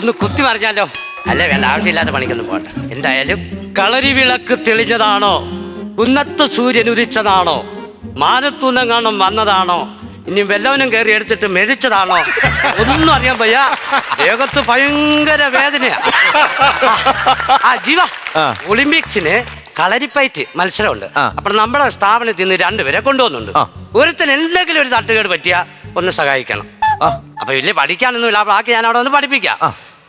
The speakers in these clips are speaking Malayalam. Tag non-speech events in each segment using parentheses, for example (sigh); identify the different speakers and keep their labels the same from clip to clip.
Speaker 1: ഒന്ന് കുത്തി പറഞ്ഞാലോ അല്ല വേണ്ട ആവശ്യമില്ലാത്ത പണിക്കൊന്നും പോകണ്ട. എന്തായാലും കളരി വിളക്ക് തെളിഞ്ഞതാണോ? കുന്നത്ത് സൂര്യൻ ഉദിച്ചതാണോ? മാനത്തൂന്നങ്ങാണം വന്നതാണോ? ഇനി വല്ലവനും കയറി എടുത്തിട്ട് മെതിച്ചതാണോ? ഒന്നും അറിയാൻ പയ്യ ദേഹത്ത് ഭയങ്കര വേദനയാ. ആ ജീവ. ഒളിമ്പിക്സിന് കളരിപ്പയറ്റ് മത്സരമുണ്ട്. അപ്പൊ നമ്മുടെ സ്ഥാപനത്തിൽ നിന്ന് രണ്ടുപേരെ കൊണ്ടുവന്നുണ്ട്. ഒരുത്തിന് എന്തെങ്കിലും ഒരു തട്ടുകേട് പറ്റിയാ ഒന്ന് സഹായിക്കണം. അപ്പൊ വലിയ പഠിക്കാനൊന്നുമില്ല. ബാക്കി ഞാൻ അവിടെ ഒന്ന് പഠിപ്പിക്കാം.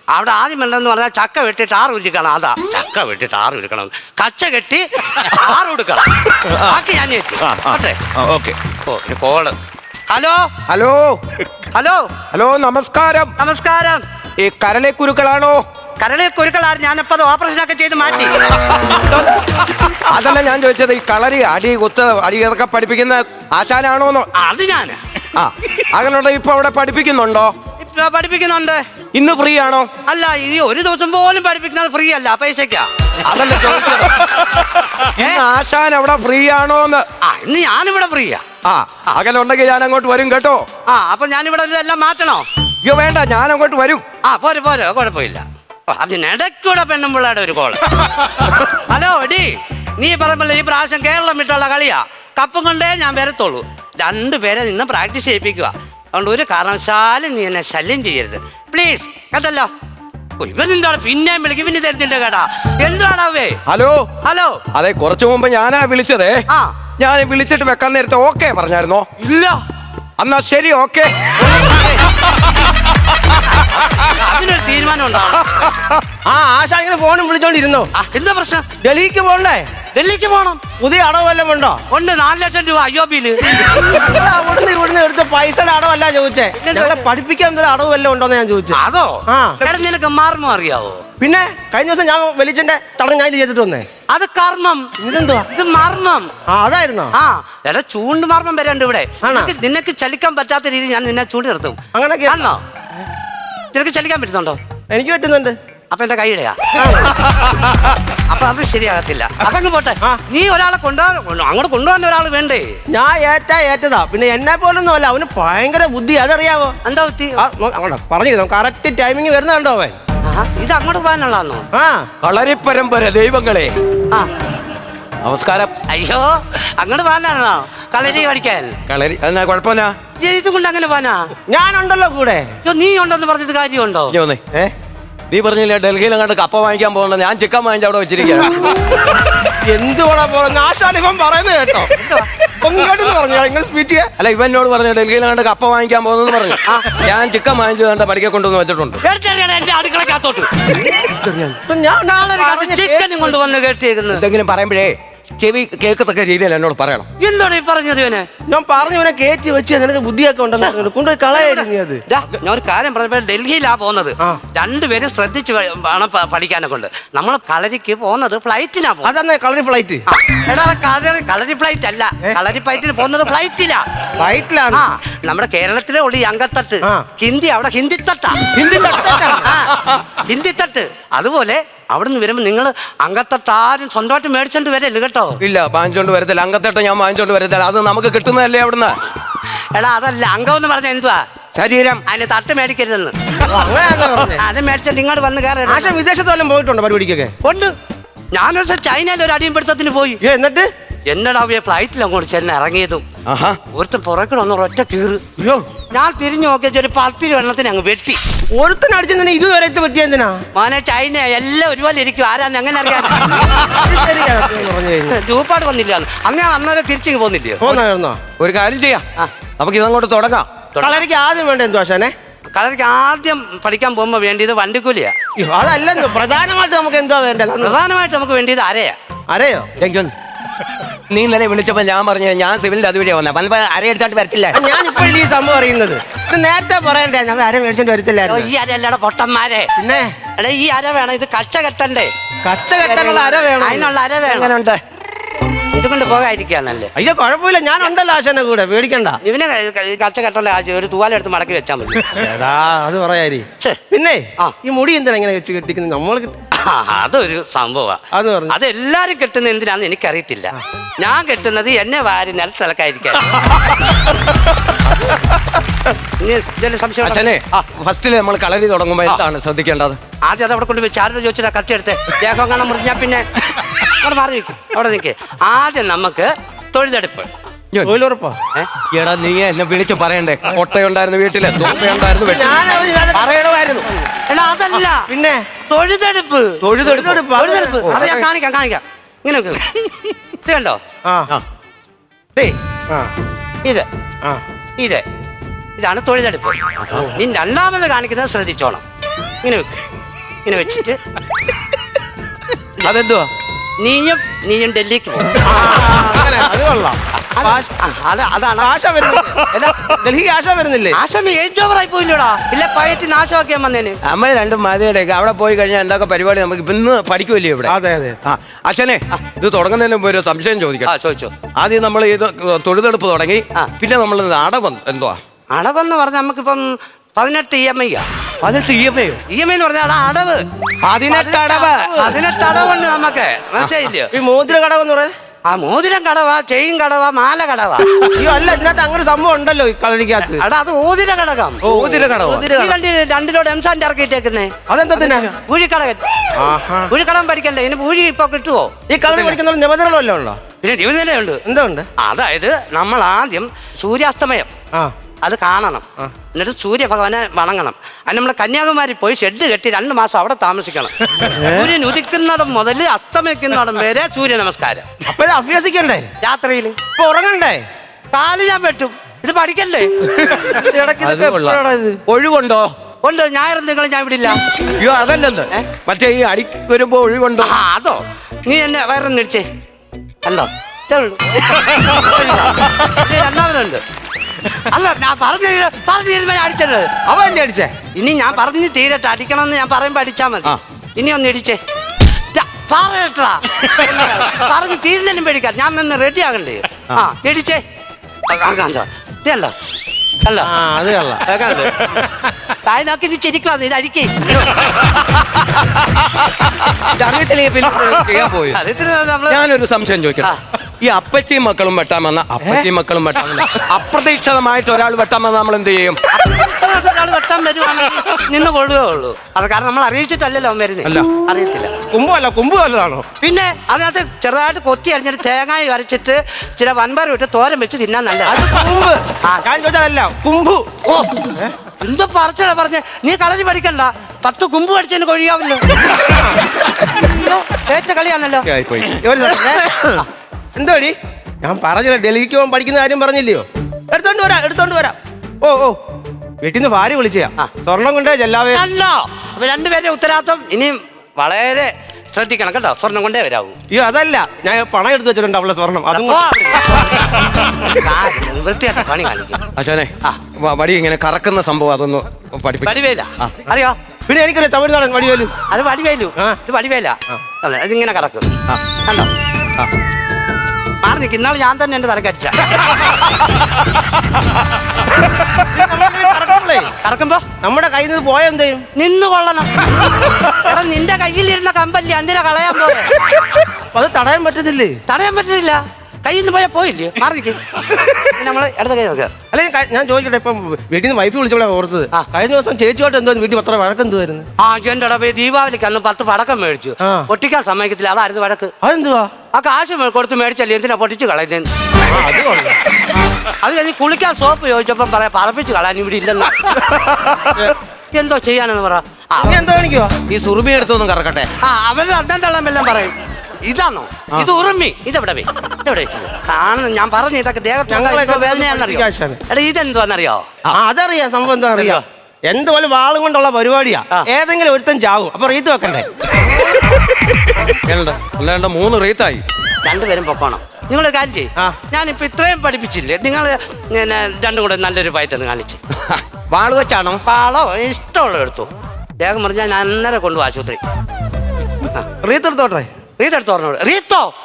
Speaker 1: അവിടെ ആദ്യം വേണ്ടെന്ന് പറഞ്ഞാൽ ചക്ക വെട്ടിട്ട് ആറ് ഉരുക്കണം അതാ. ചക്ക വെട്ടിട്ട് ആറ് ഉരുക്കണം. കച്ച കെട്ടി ആറ് കൊടുക്കണം ബാക്കി ഞാൻ
Speaker 2: ഓക്കെ.
Speaker 1: ഓ ഒരു call hello?
Speaker 2: Hello?
Speaker 1: Hello?
Speaker 2: Hello നമസ്കാരം.
Speaker 1: നമസ്കാരം.
Speaker 2: ഈ കരളെ കുരുക്കളാണോ
Speaker 1: കരളെ കുരുക്കളാണ് ഞാനിപ്പോ അത് ഓപ്പറേഷൻ ഒക്കെ ചെയ്ത് മാറ്റി. (laughs)
Speaker 2: അതല്ല ഞാൻ ചോദിച്ചത് ഈ കളരി അടി കുത്ത് അടി ഇതൊക്കെ പഠിപ്പിക്കുന്ന ആശാനാണോന്നോ
Speaker 1: അത് ഞാൻ
Speaker 2: ആ അങ്ങനെയുണ്ട്? ഇപ്പൊ അവിടെ പഠിപ്പിക്കുന്നുണ്ടോ?
Speaker 1: പഠിപ്പിക്കുന്നുണ്ട്.
Speaker 2: ഇന്ന് ഫ്രീ ആണോ?
Speaker 1: അല്ല ഈ ഒരു ദിവസം പോലും പഠിപ്പിക്കുന്നത് ഫ്രീ അല്ല പൈസക്കാ
Speaker 2: അതല്ല ചോദിച്ചത്. ഇന്ന് ആശാൻ അവിടെ ഫ്രീ ആണോന്ന്.
Speaker 1: ആ ഇന്ന് ഞാനിവിടെ ഫ്രീയാ
Speaker 2: ആ. അങ്ങനെ ഉണ്ടെങ്കിൽ ഞാൻ അങ്ങോട്ട് വരും കേട്ടോ.
Speaker 1: ആ അപ്പൊ ഞാനിവിടെ ഇതെല്ലാം മാറ്റണോ?
Speaker 2: അയ്യോ വേണ്ട ഞാൻ അങ്ങോട്ട് വരും.
Speaker 1: ആ പോരെ പോരെ കുഴപ്പമില്ല. ഓ, അതിനിടയ്ക്കൂടെ പെണ്ണുമ്പിള്ളയുടെ ഒരു കോൾ. ഹലോ ഡി നീ പറയുമ്പോൾ ഈ പ്രാവശ്യം കേരളം വിട്ടുള്ള കളിയാ. കപ്പും കൊണ്ടേ ഞാൻ വരത്തുള്ളൂ. രണ്ടുപേരെ നിന്ന് പ്രാക്ടീസ് ചെയ്യിപ്പിക്കുക അതുകൊണ്ട് ഒരു കാരണവശാലും നീ എന്നെ ശല്യം ചെയ്യരുത്. പ്ലീസ് കേട്ടല്ലോ ഓ, പിന്നെ എന്താണ്? പിന്നെയും വിളിക്കും. പിന്നെ തരുന്നില്ല കേട്ടാ എന്തുവാണാവേ
Speaker 2: ഹലോ?
Speaker 1: ഹലോ?
Speaker 2: അതെ കുറച്ചു മുമ്പ് ഞാനാ വിളിച്ചതേ.
Speaker 1: ആ.
Speaker 2: ഞാൻ വിളിച്ചിട്ട് വെക്കാൻ നേരത്തെ ഓക്കെ പറഞ്ഞായിരുന്നോ?
Speaker 1: ഇല്ല.
Speaker 2: എന്നാ ശരി ഓക്കെ.
Speaker 1: അതിനൊരു തീരുമാനം ഉണ്ടാവും
Speaker 3: ആ ആശാ ഇങ്ങനെ ഫോണും വിളിച്ചോണ്ടിരുന്നോ.
Speaker 1: ആ എന്താ പ്രശ്നം?
Speaker 3: ഡൽഹിക്ക് പോണ്ടേ?
Speaker 1: ഡൽഹിക്ക് പോണം.
Speaker 3: പുതിയ അടവ് വല്ലതും ഉണ്ടോ?
Speaker 1: ഉണ്ട് നാല് ലക്ഷം രൂപ അയ്യോ ബില്ല്
Speaker 3: അവിടുന്ന് പൈസയുടെ അടവല്ല ചോദിച്ചേ. ഞങ്ങളെ പഠിപ്പിക്കാൻ എന്തെങ്കിലും അടവ് വല്ലതും ഉണ്ടോന്ന് ഞാൻ ചോദിച്ചു.
Speaker 1: അതോ?
Speaker 3: ആ.
Speaker 1: എടാ നിനക്ക് മാർമ്മം അറിയാവോ?
Speaker 3: പിന്നെ കഴിഞ്ഞ ദിവസം ഞാൻ വലിച്ചന്റെ തടം ഞാൻ ചെയ്തിട്ട് വന്നേ.
Speaker 1: അത് കർമ്മം.
Speaker 3: ഇതെന്തുവാ?
Speaker 1: ഇത് മർമ്മം.
Speaker 3: ആ അതായിരുന്നോ.
Speaker 1: ആ എടാ ചൂണ്ട് മർമ്മം വരണ്ട് ഇവിടെ.
Speaker 3: ആണോ?
Speaker 1: നിനക്ക് നിനക്ക് ചലിക്കാൻ പറ്റാത്ത രീതി ഞാൻ നിന്നെ ചൂണ്ടി നിർത്തും.
Speaker 3: അങ്ങനെ
Speaker 1: ആണോ? നിനക്ക് ചലിക്കാൻ പറ്റുന്നുണ്ടോ?
Speaker 3: എനിക്ക് പറ്റുന്നുണ്ട്.
Speaker 1: അപ്പൊ എന്റെ കൈയിടെയാ അപ്പൊ അത് ശരിയാകത്തില്ല. അതങ്ങ് പോട്ടെ. നീ ഒരാളെ കൊണ്ടുപോകാൻ അങ്ങോട്ട് കൊണ്ടുവന്ന ഒരാൾ വേണ്ടേ?
Speaker 3: ഞാൻ ഏറ്റാ ഏറ്റതാ. പിന്നെ എന്നെ പോലൊന്നും അല്ല അവന് ഭയങ്കര ബുദ്ധി. അതറിയാവോ?
Speaker 1: എന്താ
Speaker 3: നോ- പറഞ്ഞു കറക്റ്റ് ടൈമിങ് വരുന്നുണ്ടോ അവൻ?
Speaker 1: ഇത് അങ്ങോട്ട് പോകാനുള്ളതാണോ?
Speaker 3: ആ.
Speaker 2: കളരി പരമ്പര ദൈവങ്ങളെ.
Speaker 1: ആ.
Speaker 2: നമസ്കാരം.
Speaker 1: അയ്യോ അങ്ങോട്ട് പോകാനാണോ? കളരി പഠിക്കാൻ
Speaker 2: കളരി എന്നാ കുഴപ്പമില്ല.
Speaker 1: ഇത് കൊണ്ട് അങ്ങനെ പോനാ
Speaker 3: ഞാനുണ്ടല്ലോ കൂടെ.
Speaker 1: നീ ഉണ്ടെന്ന് പറഞ്ഞിട്ട് കാര്യമുണ്ടോ?
Speaker 3: ഏ?
Speaker 2: നീ പറഞ്ഞില്ല ഡൽഹിയിൽ അങ്ങോട്ട് കപ്പ വാങ്ങിക്കാൻ പോകണ്ട ഞാൻ ചിക്കൻ വാങ്ങിച്ച അവിടെ വെച്ചിരിക്കുകയാണ്
Speaker 3: എന്തുവാടാ പോകുന്നത് ആശാൻ ഇവൻ പറയുന്നത് കേട്ടോ. ഒന്നിങ്ങോട്ട് പറഞ്ഞു നിങ്ങൾ സ്പീച്ച്
Speaker 2: അല്ല ഇവനോട് പറഞ്ഞു ഡൽഹിയിൽ അങ്ങോട്ട് കപ്പ വാങ്ങിക്കാൻ പോകുന്നു പറഞ്ഞു. ഞാൻ ചിക്കൻ വാങ്ങിച്ചു വേണ്ട പഠിക്കാൻ കൊണ്ടുവന്ന് വെച്ചിട്ടുണ്ട്.
Speaker 1: അടുക്കളക്കകത്തോട്ട്.
Speaker 3: ഞാൻ
Speaker 1: നാളെ ചിക്കനും കൊണ്ടുവന്ന് കേട്ടിരിക്കുന്നത്.
Speaker 2: എന്തെങ്കിലും പറയുമ്പോഴേ ചെവി കേൾക്കത്തക്ക രീതിയിൽ എന്നോട് പറയണം.
Speaker 1: എന്താണ് ഈ പറഞ്ഞത് ഇവന്?
Speaker 3: ഞാൻ പറഞ്ഞു ഇവനെ കയറ്റി വെച്ച് നിനക്ക് ബുദ്ധിയൊക്കെ ഉണ്ടെന്ന് കൊണ്ടുപോയി കളയായിരുന്നു നീ അത്.
Speaker 1: ദാ, ഞാൻ ഒരു കാര്യം പറഞ്ഞപ്പോ ഡൽഹിയിലാ പോകുന്നത്.
Speaker 3: ആ.
Speaker 1: രണ്ടുപേരും ശ്രദ്ധിച്ച് വേ- വേണം പ- പഠിക്കാനൊക്കെ ഉണ്ട് നമ്മൾ കളരിക്ക് പോകുന്നത് ഫ്ലൈറ്റിനാ പോകുന്നത്.
Speaker 3: അതന്നെ കളറി ഫ്ലൈറ്റ്.
Speaker 1: ആ, എടാ കളരി കളരി ഫ്ലൈറ്റ് അല്ല. കളരി ഫ്ലൈറ്റിന് പോകുന്നത് ഫ്ലൈറ്റിലാ.
Speaker 3: ഫ്ലൈറ്റിലാണ്.
Speaker 1: ആ നമ്മുടെ കേരളത്തിലെ ഉള്ളി അങ്കത്തട്ട്.
Speaker 3: ആ.
Speaker 1: ഹിന്ദി അവിടെ ഹിന്ദിത്തട്ടാ.
Speaker 3: ഹിന്ദി തട്ടാ.
Speaker 1: ആ, ഹിന്ദി തട്ട് അതുപോലെ അവിടുന്ന് വരുമ്പോ നിങ്ങൾ അങ്കത്തട്ട് ആരും സ്വന്തമായിട്ട് മേടിച്ചോണ്ട് വരല്ലേ കേട്ടോ.
Speaker 2: ഇല്ല വാങ്ങിച്ചോണ്ട് വരത്തില്ല. അങ്കത്തട്ട് ഞാൻ വാങ്ങിച്ചോണ്ട് വരത്തില്ല. അത് നമുക്ക് കിട്ടുന്നതല്ലേ അവിടുന്ന്?
Speaker 1: എടാ അതല്ല അംഗം എന്ന് പറഞ്ഞ എന്തുവാ?
Speaker 2: ശരീരം.
Speaker 1: അതിന് തട്ട് മേടിക്കരുതെന്ന്. അത് മേടിച്ച നിങ്ങൾ വന്ന്
Speaker 3: കയറി വിദേശത്തോളം പോയിട്ടുണ്ടോ പരിപാടിക്കൊക്കെ?
Speaker 1: ഉണ്ട്. ഞാനൊരു ചൈനയിൽ ഒരു അടിയും പിടുത്തത്തിന് പോയി.
Speaker 3: എന്നിട്ട്?
Speaker 1: എന്നടാ ഫ്ലൈറ്റിൽ അങ്ങോട്ട് ചെന്ന് ഇറങ്ങിയതും.
Speaker 2: ആഹാ.
Speaker 1: ഒരുത്തൻ പുറകിൽ ഒന്ന് ഒറ്റ കീറ്.
Speaker 3: അയ്യോ.
Speaker 1: ഞാൻ തിരിഞ്ഞു നോക്കിയ ഒരു പത്തിരി വെള്ളത്തിന് അങ്ങ് വെട്ടി.
Speaker 3: ഒരുത്തൻ അടിച്ചു നിന്നെ ഇതുവരെ പറ്റിയ എന്തിനാ?
Speaker 1: മോനെ ചൈന എല്ലാം ഒരുപോലെ ഇരിക്കും. ആരാന്ന് എങ്ങനെ
Speaker 3: അറിയാം?
Speaker 1: ചൂപ്പാട് വന്നില്ല അങ്ങനെ അന്നേരം തിരിച്ചു പോന്നില്ലയോ
Speaker 3: പോന്നായിരുന്നോ?
Speaker 2: ഒരു കാര്യം ചെയ്യാം. നമുക്ക് ഇതങ്ങോട്ട് തുടങ്ങാം.
Speaker 3: കളരിക്ക് ആദ്യം വേണ്ട എന്തു ആശാനെ
Speaker 1: കളരിക്ക് ആദ്യം പഠിക്കാൻ പോകുമ്പോൾ വേണ്ടിയത് വണ്ടിക്കൂലിയാ.
Speaker 3: അതല്ലോ അതല്ലെന്ന് പ്രധാനമായിട്ട് നമുക്ക് എന്തോ വേണ്ടത്?
Speaker 1: പ്രധാനമായിട്ട് നമുക്ക് വേണ്ടിയത് അരയാ.
Speaker 3: അരയോ?
Speaker 2: എനിക്കൊന്ന് നീ ഇന്നലെ വിളിച്ചപ്പോ ഞാൻ പറഞ്ഞു ഞാൻ സിവിലിന്റെ അതുവഴി വന്ന. അരയെടുത്താട്ട് വരത്തില്ല.
Speaker 3: ഞാൻ ഇപ്പോഴല്ലേ ഈ സംഭവം അറിയുന്നത്. ഇത് നേരത്തെ പറയണ്ടേ ഞങ്ങൾ അര മേടിച്ചോണ്ട് വരത്തില്ലായിരുന്നു.
Speaker 1: ഈ അരയല്ലടാ പൊട്ടന്മാരെ.
Speaker 3: പിന്നെ?
Speaker 1: എടാ ഈ അര വേണം ഇത് കച്ച കെട്ടണ്ടേ
Speaker 3: കച്ച കെട്ടാനുള്ള അര വേണം.
Speaker 1: അതിനുള്ള അര വേണം.
Speaker 2: ഉണ്ട്
Speaker 1: ഇതുകൊണ്ട് പോകാതിരിക്കാന്നല്ലേ.
Speaker 3: അയ്യോ കുഴപ്പമില്ല ഞാൻ ഉണ്ടല്ലോ ആശാന്റെ കൂടെ പേടിക്കണ്ട.
Speaker 1: ഇവനെ കച്ച കെട്ടണ്ട ആശയം ഒരു തൂവാലെടുത്ത് മടക്കി വെച്ചാൽ മതി.
Speaker 3: അത് പറയാരി. പിന്നെ
Speaker 1: ആ.
Speaker 3: ഈ മുടി എന്തിനാ ഇങ്ങനെ വെച്ച് കെട്ടിക്കുന്നത്? നമ്മൾ
Speaker 1: ആ, അതൊരു സംഭവമാണ്
Speaker 3: അത്
Speaker 1: എല്ലാരും കെട്ടുന്ന എന്തിനാന്ന് എനിക്കറിയത്തില്ല. ഞാൻ കെട്ടുന്നത് എന്നെ വാരി നല്ല തിളക്കായിരിക്കാം സംശയം
Speaker 2: ഫസ്റ്റിൽ നമ്മൾ കളരി തുടങ്ങുമ്പോ എന്താണ് ശ്രദ്ധിക്കേണ്ടത്?
Speaker 1: ആദ്യം അത് അവിടെ കൊണ്ടുപോയി വെച്ച് ചോദിച്ചിട്ട് കത്തി എടുത്ത്. ദേഹം കാണാൻ മുറിഞ്ഞാ പിന്നെ അവിടെ മാറി നിൽക്കും അവിടെ നിൽക്കേ ആദ്യം നമുക്ക് തൊഴിലെടുപ്പ്.
Speaker 3: തൊഴിലുറപ്പാ?
Speaker 2: എടാ നീ എന്നെ വിളിച്ചു പറയണ്ടേ? കൊട്ടയുണ്ടായിരുന്നു വീട്ടിൽ.
Speaker 3: ഞാനത്
Speaker 2: പറയണമായിരുന്നു.
Speaker 1: എടാ അതല്ല.
Speaker 3: പിന്നെ?
Speaker 1: തൊഴുതെടുപ്പ്.
Speaker 2: തൊഴുതെടുപ്പ്.
Speaker 1: അത് ഞാൻ കാണിക്കാം കാണിക്കാം. ഇങ്ങനെ. ഇത് കണ്ടോ? ഇത്. ഇത്. ഇതാണ് തൊഴിലെടുപ്പ് നീ രണ്ടാമത് കാണിക്കുന്നത് ശ്രദ്ധിച്ചോണം. ഇങ്ങനെ ഇങ്ങനെ വെച്ചിട്ട്.
Speaker 2: അതെന്തുവാ?
Speaker 1: നീയും നീയും ഡൽഹിക്ക് പോകും
Speaker 3: അത് കൊള്ളാം.
Speaker 1: അതാണ്.
Speaker 3: ആശ വരുന്നില്ലേ? ഡൽഹിക്ക് ആശ വരുന്നില്ലേ?
Speaker 1: ആശ നീ ഏജ് ഓവർ ആയി പോയില്ലോടാ. ഇല്ല പയറ്റി വന്നേന്.
Speaker 2: നമ്മൾ രണ്ടും അവിടെ പോയി കഴിഞ്ഞാൽ എന്തൊക്കെ പരിപാടി നമുക്ക് ഇപ്പൊ ഇന്ന് പഠിക്കുമല്ലേ ഇവിടെ?
Speaker 3: അതെ അതെ.
Speaker 2: ആ അച്ഛനെ ഇത് തുടങ്ങുന്നതിന് മുമ്പ് ഒരു സംശയം
Speaker 1: ആ
Speaker 2: ചോദിക്കാം
Speaker 1: ചോദിച്ചോ.
Speaker 2: ആദ്യം നമ്മൾ ഇത് തൊഴുതെടുപ്പ് തുടങ്ങി പിന്നെ നമ്മൾ നാടകം എന്തുവാ?
Speaker 1: അടവെന്ന് പറഞ്ഞാൽ നമുക്കിപ്പം പതിനെട്ട് ഇ എം ഐ
Speaker 2: പതിനെട്ട് E M I
Speaker 1: E M I എന്ന് പറഞ്ഞാൽ അടവ്.
Speaker 2: പതിനെട്ട് അടവ്.
Speaker 1: പതിനെട്ട് അടവുണ്ട് നമുക്ക്. മനസ്സിലായില്ലേ?
Speaker 3: ഈ മോതിര കടവെന്ന് പറയാ
Speaker 1: ആ മോതിരം കടവാ ചെയിൻ കടവാ മാല കടവാ.
Speaker 3: അയ്യോ അല്ല ഇതിനകത്ത് അങ്ങനെ സംഭവം ഉണ്ടല്ലോ ഈ കളരിക്കകത്ത്
Speaker 1: അത് ഓതിര കടകം
Speaker 2: ഓതിര കടവ
Speaker 1: ഈ രണ്ടിലോട് എംസാൻ ഇറക്കിയിട്ടേക്കുന്നേ
Speaker 3: അതെന്താ
Speaker 1: ഊഴിക്കടകൻ.
Speaker 3: ആഹാ.
Speaker 1: ഊഴിക്കടം പഠിക്കണ്ടേ? ഇനി ഊഴി ഇപ്പൊ കിട്ടുവോ?
Speaker 3: ഈ കളരി പഠിക്കുന്ന നിബന്ധനകൾ വല്ലതും ഉണ്ടോ?
Speaker 1: പിന്നെ നിബന്ധനയുണ്ട്.
Speaker 3: എന്താ ഉണ്ട്?
Speaker 1: അതായത് നമ്മൾ ആദ്യം സൂര്യാസ്തമയം.
Speaker 3: ആ.
Speaker 1: അത് കാണണം. എന്നിട്ട് സൂര്യഭഗവാനെ വണങ്ങണം. അത് നമ്മൾ കന്യാകുമാരി പോയി ഷെഡ് കെട്ടി രണ്ട് മാസം അവിടെ താമസിക്കണം. സൂര്യൻ ഉദിക്കുന്നിടം മുതൽ അസ്തമിക്കുന്നിടം വരെ സൂര്യ നമസ്കാരം
Speaker 3: അപ്പൊ ഇത് അഭ്യസിക്കണ്ടേ?
Speaker 1: രാത്രിയിൽ
Speaker 3: ഇപ്പൊ ഉറങ്ങണ്ടേ?
Speaker 1: കാൽ ഞാൻ വെട്ടും. ഇത് പഠിക്കണ്ടേ?
Speaker 3: ഇടയ്ക്ക്
Speaker 2: അത്
Speaker 3: ഇതൊക്കെ എപ്പോഴാടാ ഇത്?
Speaker 2: ഒഴിവുണ്ടോ?
Speaker 1: ഉണ്ട്. ഞായറും നിങ്ങൾ ഞാൻ വിടില്ല.
Speaker 2: അയ്യോ അതല്ലെന്ന്. മറ്റേ ഈ അടി വരുമ്പോ ഒഴിവുണ്ടോ?
Speaker 1: ആ അതോ? നീ എന്നെ വേറെ ഇടിച്ചേ. അല്ലോ ഇത്രേ ഉള്ളൂ. ഇത് രണ്ടാമതുണ്ട്. അല്ല ഞാൻ പറഞ്ഞു പറഞ്ഞു തീരുമ്പോ അടിച്ചത്.
Speaker 3: അവൻ എന്നെ അടിച്ചേ?
Speaker 1: ഇനി ഞാൻ പറഞ്ഞു തീരട്ടെ അടിക്കണമെന്ന് ഞാൻ പറയുമ്പോ അടിച്ചാ മതി. ഇനി ഒന്ന് ഇടിച്ചേ. പറയട്ടാ പറഞ്ഞു തീരുന്നതിനും പേടിക്കാം ഞാൻ നിന്ന് റെഡി ആകണ്ടേ? ആ. ഇടിച്ചേ. ഇതല്ല അല്ല
Speaker 3: ആ അത് കള്ള.
Speaker 1: തായ് നോക്കി ഇത് ചിരിക്കുവാന്ന് ഇത് അത്
Speaker 2: ഞാനൊരു സംശയം ചോദിക്കാം ഈ അപ്പച്ചിയും മക്കളും വെട്ടാൻ വന്ന അപ്പച്ചിയും മക്കളും വെട്ടാൻ വന്ന. അപ്രതീക്ഷിതമായിട്ട് ഒരാൾ വെട്ടാൻ വന്ന നമ്മൾ എന്ത് ചെയ്യും?
Speaker 1: ഒരാൾ വെട്ടാൻ വരുവാണെങ്കിൽ നിന്ന് കൊള്ളുകയേ ഉള്ളൂ. അത് കാരണം നമ്മൾ അറിയിച്ചിട്ടല്ലല്ലോ അവൻ വരുന്നത്
Speaker 2: അല്ല.
Speaker 1: അറിയത്തില്ല.
Speaker 3: കുമ്പല്ല കുമ്പ് നല്ലതാണോ
Speaker 1: പിന്നെ അതിനകത്ത് ചെറുതായിട്ട് കൊത്തി അരിഞ്ഞിട്ട് തേങ്ങായി വരച്ചിട്ട് ചില വൻപരം ഇട്ട് തോരൻ വെച്ച് തിന്നാൻ നല്ല
Speaker 3: അത് കുമ്പ്.
Speaker 1: ആ.
Speaker 3: ഞാൻ ചോദിച്ചതല്ല കുമ്പു.
Speaker 1: ഓ എന്തോ പറച്ചടാ പറഞ്ഞ. നീ കളരി പഠിക്കണ്ട. പത്ത് കുമ്പ് പഠിച്ചതിന് കൊഴിയാവില്ല (laughs) ഏറ്റ കളിയാണല്ലോ
Speaker 2: ആയിപ്പോയി. (laughs)
Speaker 3: എന്തോടി? ഞാൻ പറഞ്ഞില്ല ഡൽഹിക്ക് പോകാൻ പഠിക്കുന്ന കാര്യം പറഞ്ഞില്ലയോ? എടുത്തോണ്ട് വരാം എടുത്തോണ്ട് വരാം. ഓ ഓ. വീട്ടിൽ നിന്ന് ഭാര്യ വിളിച്ചാ
Speaker 1: ആ.
Speaker 3: സ്വർണം കൊണ്ടേ ചെല്ലാവേ.
Speaker 1: അല്ലോ അപ്പൊ രണ്ടുപേരെ ഉത്തരവാദിത്വം ഇനിയും വളരെ ശ്രദ്ധിക്കണം കേട്ടോ സ്വർണം കൊണ്ടേ വരാവൂ.
Speaker 3: അയ്യോ അതല്ല. ഞാൻ പണം എടുത്ത് വെച്ചിട്ടുണ്ട് അവളെ സ്വർണം. അതും
Speaker 1: വൃത്തിയായിട്ട് പണി കാണിക്കും. ആ.
Speaker 2: വടി ഇങ്ങനെ കറക്കുന്ന സംഭവം അതൊന്ന് പഠിപ്പിക്കും.
Speaker 1: വടിവേല. അറിയോ?
Speaker 3: പിന്നെ എനിക്കറിയാം തമിഴ്നാടൻ വടിവേലു?
Speaker 1: അത് വടിവേലു. ഇത് വടിവേല. അതെ അതിങ്ങനെ കറക്കും. കണ്ടോ?
Speaker 2: ആ.
Speaker 1: നിൽക്കും ഇന്നാൾ ഞാൻ തന്നെ എന്റെ
Speaker 3: തലക്കടിച്ച
Speaker 1: കറക്കുമ്പോ?
Speaker 3: നമ്മുടെ കയ്യിൽ നിന്ന് പോയ എന്ത് ചെയ്യും?
Speaker 1: നിന്ന് കൊള്ളണം. എടാ നിന്റെ കയ്യിലിരുന്ന കമ്പല്ലേ എന്തിനാ കളയാൻ പോലെ
Speaker 3: അത് തടയാൻ പറ്റത്തില്ലേ?
Speaker 1: തടയാൻ പറ്റുന്നില്ല കയ്യിൽ നിന്ന് പോയാൽ പോയില്ലേ? മാറി നമ്മൾ നമ്മൾ ഇടത് കൈ നോക്കുക
Speaker 3: അല്ലെ ഞാൻ ചോദിക്കട്ടെ ഇപ്പം വീട്ടിൽ നിന്ന് വൈഫ് വിളിച്ചപ്പോഴാ ഓർത്തത്.
Speaker 1: ആ.
Speaker 3: കഴിഞ്ഞ ദിവസം ചേച്ചിയോട്ട് എന്തോ വീട്ടിൽ പത്ര വരുന്നു
Speaker 1: ആ എന്റെ ഇടവേ ദീപാവലിക്ക് അന്ന് പത്ത് പടക്കം മേടിച്ചു.
Speaker 3: ആ.
Speaker 1: പൊട്ടിക്കാൻ സമ്മതിക്കത്തില്ല അതായിരുന്നു വഴക്ക്.
Speaker 3: അതെന്തുവാ?
Speaker 1: ആ കാശ് മേ- കൊടുത്ത് മേടിച്ചല്ലേ എന്തിനാ പൊട്ടിച്ച് കളയുന്നത്
Speaker 3: അത്
Speaker 1: അത് കഴിഞ്ഞ് കുളിക്കാൻ സോപ്പ് ചോദിച്ചപ്പം പറയാ പറപ്പിച്ച് കളയാൻ ഇവിടെ ഇല്ലെന്ന്. എന്തോ ചെയ്യാനെന്ന് പറ. ആ,
Speaker 3: നീ എന്തോ കാണിക്കുവാ?
Speaker 2: ഈ സുറുമി എടുത്തൊന്നും കറക്കട്ടെ.
Speaker 1: ആ അവന് അന്നം തള്ളം എല്ലാം പറയും. ഇതാണോ? ഇത് ഉറുമി. ഇതെവിടെ പോയി ഇതെവിടെ? കാണുന്നു ഞാൻ പറഞ്ഞു ഇതൊക്കെ ദേഹത്ത് വേദനയാണെന്നറിയോ. എടാ ഇതെന്തുവാന്നറിയോ?
Speaker 3: അതറിയാം സംഭവം എന്താ അറിയോ. എന്തുപോലെ വാളും കൊണ്ടുള്ള പരിപാടിയാ. ഏതെങ്കിലും ഒരുത്തൻ ചാവും. അപ്പൊ റീത്ത് വെക്കണ്ടേ?
Speaker 2: അല്ലാണ്ട് മൂന്ന് റീത്തായി.
Speaker 1: രണ്ടുപേരും പൊക്കോണം. നിങ്ങൾ കാര്യം ചെയ്യും. ഞാനിപ്പോ ഇത്രയും പഠിപ്പിച്ചില്ലേ? നിങ്ങൾ രണ്ടും കൂടെ നല്ലൊരു ഫൈറ്റ് കാണിച്ച്. (laughs)
Speaker 2: വാൾ വെച്ചാണോ?
Speaker 1: പാളോ ഇഷ്ടമുള്ള എടുത്തു. ദേഹം പറഞ്ഞാൽ ഞാൻ അന്നേരം കൊണ്ടുപോകും ആശുപത്രി.
Speaker 3: റീത്ത് എടുത്തോട്ടെ?
Speaker 1: റീത്ത് എടുത്ത് പറഞ്ഞോളൂ റീത്തോ.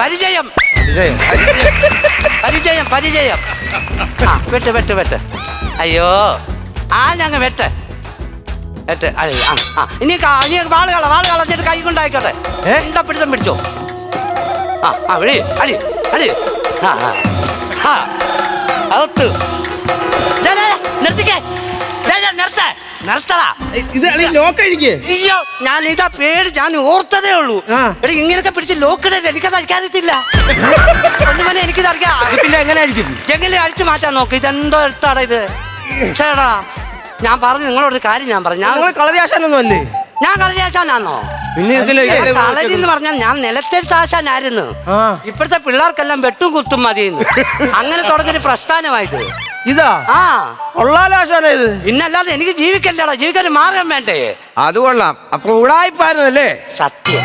Speaker 1: പരിചയം. പരിചയം. പരിചയം ആ വെട്ട് വെട്ട് വെട്ട്. അയ്യോ. ആ ഞങ്ങ വെട്ട്. വെട്ട് അയ്യോ, ആ ഇനി ഇനി വാൾ കള വാൾ കളഞ്ഞിട്ട് കൈ കൊണ്ടായിക്കോട്ടെ. എന്താ പിടുത്തം പിടിച്ചോ? ആ ആ വിളി അടി അടി. ആ ആ. അകത്ത്. ദേ, നിർത്തടാ
Speaker 3: ഇത് ലോക്ക് അഴിക്ക്
Speaker 1: അയ്യോ ഞാൻ ഇതാ പേടി ഞാൻ ഓർത്തതേ ഉള്ളൂ. എടി ഇങ്ങനെയൊക്കെ പിടിച്ച് ലോക്കിടരുത് എനിക്കത് അടിക്കാറിയത്തില്ല ഒന്നുമനെ എനിക്കിത് അറിയാം
Speaker 2: പിന്നെ എങ്ങനെ അടിക്കും
Speaker 1: എങ്ങനെ അഴിച്ചു മാറ്റാൻ നോക്ക്? ഇതെന്തോ എടുത്താടാ ഇത്. ചേടാ ഞാൻ പറഞ്ഞു നിങ്ങളോട് കാര്യം ഞാൻ പറഞ്ഞു. ഞാൻ
Speaker 3: കളറിയാശാനൊന്നും അല്ലേ?
Speaker 1: ഞാൻ കളരിയാച്ചാനാന്നോ
Speaker 2: പിന്നെ ഇതിൽ
Speaker 1: ഞാൻ കളരി എന്ന് പറഞ്ഞാൽ ഞാൻ നിലത്തെഴുത്താശാനായിരുന്നു
Speaker 3: ആ.
Speaker 1: ഇപ്പോഴത്തെ പിള്ളേർക്കെല്ലാം വെട്ടും കുത്തും മതിയെന്ന്. അങ്ങനെ തുടങ്ങിയൊരു പ്രസ്ഥാനമായത്.
Speaker 3: ഇതാ?
Speaker 1: ആ.
Speaker 3: കൊള്ളാലാശാന ഇത്.
Speaker 1: പിന്നല്ലാതെ എനിക്ക് ജീവിക്കണ്ടടാ ജീവിക്കാൻ ഒരു മാർഗം വേണ്ടേ.
Speaker 2: അത് കൊള്ളാം. അപ്പൊ ഉടായിപ്പായിരുന്നല്ലേ
Speaker 1: സത്യം.